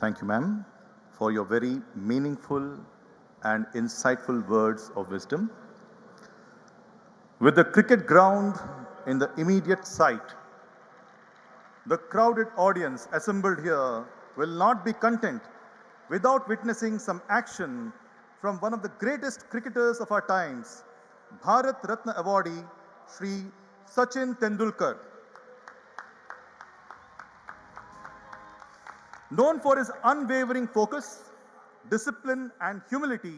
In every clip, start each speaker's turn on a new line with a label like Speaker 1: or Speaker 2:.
Speaker 1: Thank you, ma'am, for your very meaningful and insightful words of wisdom. With the cricket ground in the immediate sight, the crowded audience assembled here will not be content without witnessing some action from one of the greatest cricketers of our times, Bharat Ratna awardee Sri Sachin Tendulkar. Known for his unwavering focus, discipline, and humility,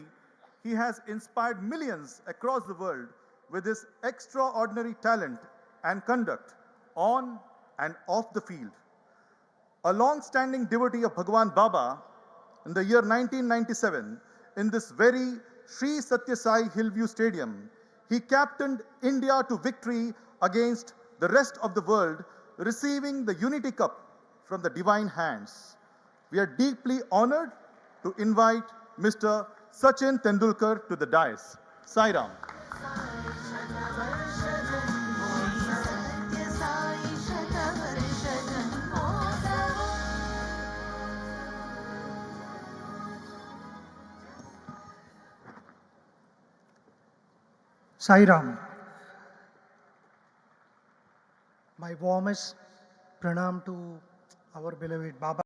Speaker 1: he has inspired millions across the world with his extraordinary talent and conduct on and off the field. A long standing devotee of Bhagwan Baba, in the year 1997, in this very Sri Satya Sai Hillview Stadium, he captained India to victory against the rest of the world, receiving the Unity Cup from the divine hands. We are deeply honored to invite Mr. Sachin Tendulkar to the dais. Sai Ram.
Speaker 2: Sai Ram. My warmest pranam to our beloved Baba.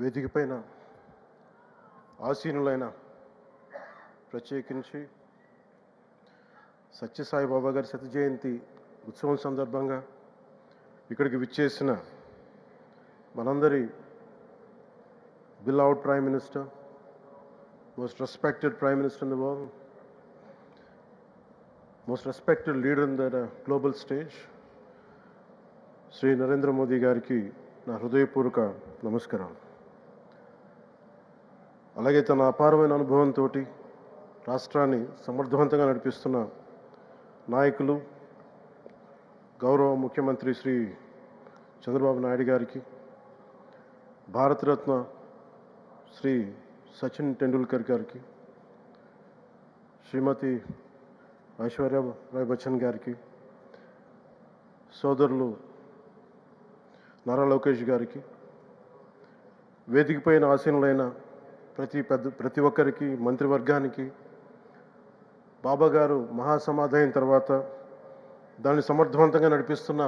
Speaker 3: వేదిక పైన ఆసీనులైన ప్రత్యేకించి సత్యసాయిబాబా గారి శత జయంతి ఉత్సవం సందర్భంగా ఇక్కడికి విచ్చేసిన మనందరి beloved prime minister most respected prime minister in the world most respected leader in the global stage Shri Narendra Modi గారికి నా హృదయపూర్వక నమస్కారాలు. అలాగే తన అపారమైన అనుభవంతో రాష్ట్రాన్ని సమర్థవంతంగా నడిపిస్తున్న నాయకులు గౌరవ ముఖ్యమంత్రి శ్రీ చంద్రబాబు నాయుడు గారికి భారతరత్న శ్రీ సచిన్ టెండూల్కర్ గారికి శ్రీమతి ఐశ్వర్య రాయ్ బచ్చన్ గారికి సోదరులు నారా లోకేష్ గారికి వేదిక పైన ఆసీనులైన ప్రతి పెద్ద ప్రతి ఒక్కరికి మంత్రివర్గానికి బాబా గారు మహాసమాధి అయిన తర్వాత దాన్ని సమర్థవంతంగా నడిపిస్తున్న